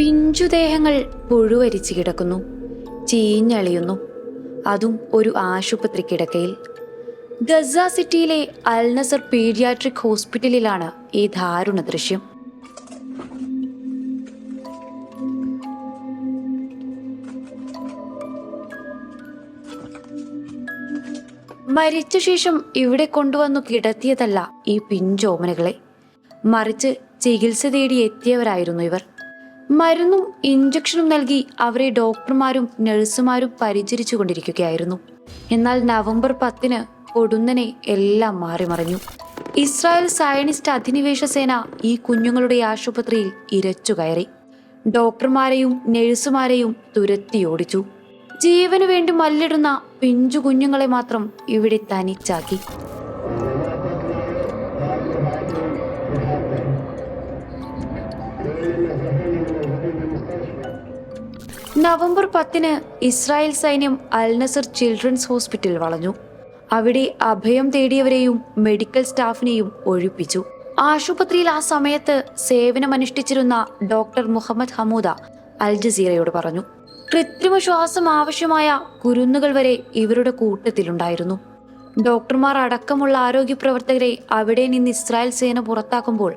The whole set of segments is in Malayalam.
പിഞ്ചുദേഹങ്ങൾ പുഴുവരിച്ചു കിടക്കുന്നു. ചീഞ്ഞളിയുന്നു. അതും ഒരു ആശുപത്രി കിടക്കയിൽ. ഗസ സിറ്റിയിലെ അൽനസർ പീഡിയാട്രിക് ഹോസ്പിറ്റലിലാണ് ഈ ദാരുണ ദൃശ്യം. മരിച്ച ശേഷം ഇവിടെ കൊണ്ടുവന്നു കിടത്തിയതല്ല ഈ പിഞ്ചോമനകളെ. മറിച്ച് ചികിത്സ തേടി എത്തിയവരായിരുന്നു ഇവർ. മരുന്നും ഇഞ്ചക്ഷനും നൽകി അവരെ ഡോക്ടർമാരും നഴ്സുമാരും പരിചരിച്ചു കൊണ്ടിരിക്കുകയായിരുന്നു എന്നാൽ നവംബർ പത്തിന് കൊടുന്നനെ എല്ലാം മാറിമറിഞ്ഞു. ഇസ്രായേൽ സയനിസ്റ്റ് അധിനിവേശ സേന ഈ കുഞ്ഞുങ്ങളുടെ ആശുപത്രിയിൽ ഇരച്ചു കയറി. ഡോക്ടർമാരെയും നഴ്സുമാരെയും തുരത്തി ഓടിച്ചു ജീവന് വേണ്ടി മല്ലിടുന്ന പിഞ്ചു കുഞ്ഞുങ്ങളെ മാത്രം ഇവിടെ തനിച്ചാക്കി. നവംബർ പത്തിന് ഇസ്രായേൽ സൈന്യം അൽനസർ ചിൽഡ്രൻസ് ഹോസ്പിറ്റൽ വളഞ്ഞു. അവിടെ അഭയം തേടിയവരെയും മെഡിക്കൽ സ്റ്റാഫിനെയും ഒഴിപ്പിച്ചു. ആശുപത്രിയിൽ ആ സമയത്ത് സേവനമനുഷ്ഠിച്ചിരുന്ന ഡോക്ടർ മുഹമ്മദ് ഹമൂദ അൽ ജസീറയോട് പറഞ്ഞു. കൃത്രിമ ശ്വാസം ആവശ്യമായ കുരുന്നുകൾ വരെ ഇവരുടെ കൂട്ടത്തിലുണ്ടായിരുന്നു. ഡോക്ടർമാർ അടക്കമുള്ള ആരോഗ്യ പ്രവർത്തകരെ അവിടെ നിന്ന് ഇസ്രായേൽ സേന പുറത്താക്കുമ്പോൾ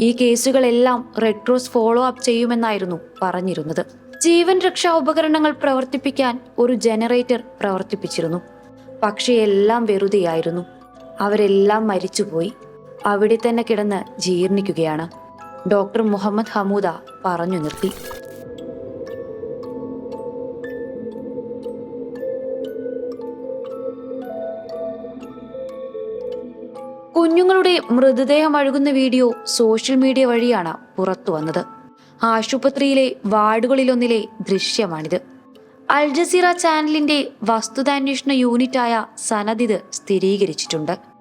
ഈ കേസുകളെല്ലാം റെഡ് ക്രോസ് ഫോളോ അപ്പ് ചെയ്യുമെന്നായിരുന്നു പറഞ്ഞിരുന്നത്. ജീവൻ രക്ഷാ ഉപകരണങ്ങൾ പ്രവർത്തിപ്പിക്കാൻ ഒരു ജനറേറ്റർ പ്രവർത്തിപ്പിച്ചിരുന്നു. പക്ഷേ എല്ലാം വെറുതെയായിരുന്നു. അവരെല്ലാം മരിച്ചുപോയി. അവിടെ തന്നെ കിടന്ന് ജീർണിക്കുകയാണ്. ഡോക്ടർ മുഹമ്മദ് ഹമൂദ പറഞ്ഞു നിർത്തി. കുഞ്ഞുങ്ങളുടെ മൃതദേഹം അഴുകുന്ന വീഡിയോ സോഷ്യൽ മീഡിയ വഴിയാണ് പുറത്തു വന്നത്. ആശുപത്രിയിലെ വാർഡുകളിലൊന്നിലെ ദൃശ്യമാണിത്. അൽ ജസീറ ചാനലിന്റെ വസ്തുതാന്വേഷണ യൂണിറ്റായ സനദിത് സ്ഥിരീകരിച്ചിട്ടുണ്ട്.